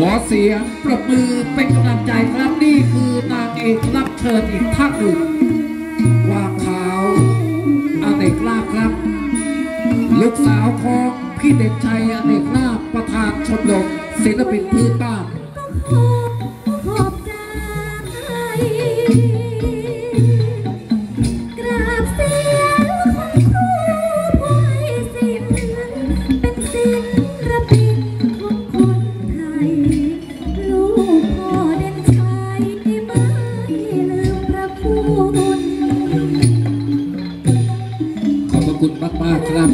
ขอเสียงปรบมือเป็นกำลังใจครับนี่คือนางเอกรับเชิญอีกท่านหนึ่งว่าขาวอเนกลาครับ ลูกสาวของพี่เด็กชัยอเนกลาประธานชมรมศิลปินพื้นบ้านขอบใจ ขอบพระคุณมาก ๆ ครับ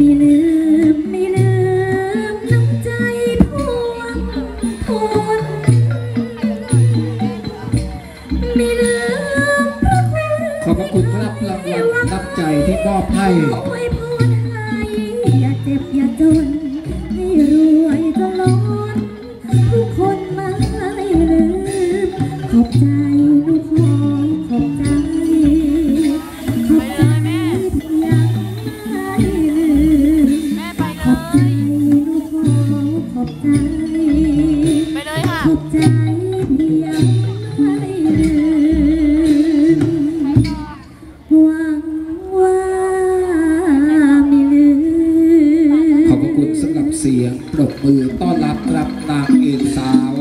ไม่ลืมไม่ลืมน้ำใจพวงทนไม่ลืมพระคุณขอบพระคุณครับรางวัลน้ำใจที่มอบให้ อวยพร ขอบคุณสำหรับเสียงปรบมือต้อนรับรับนางเอกสาว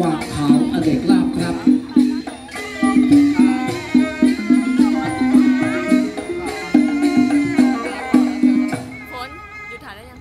วางขาวอเกลาบครับฝนหยุดถ่ายได้ยัง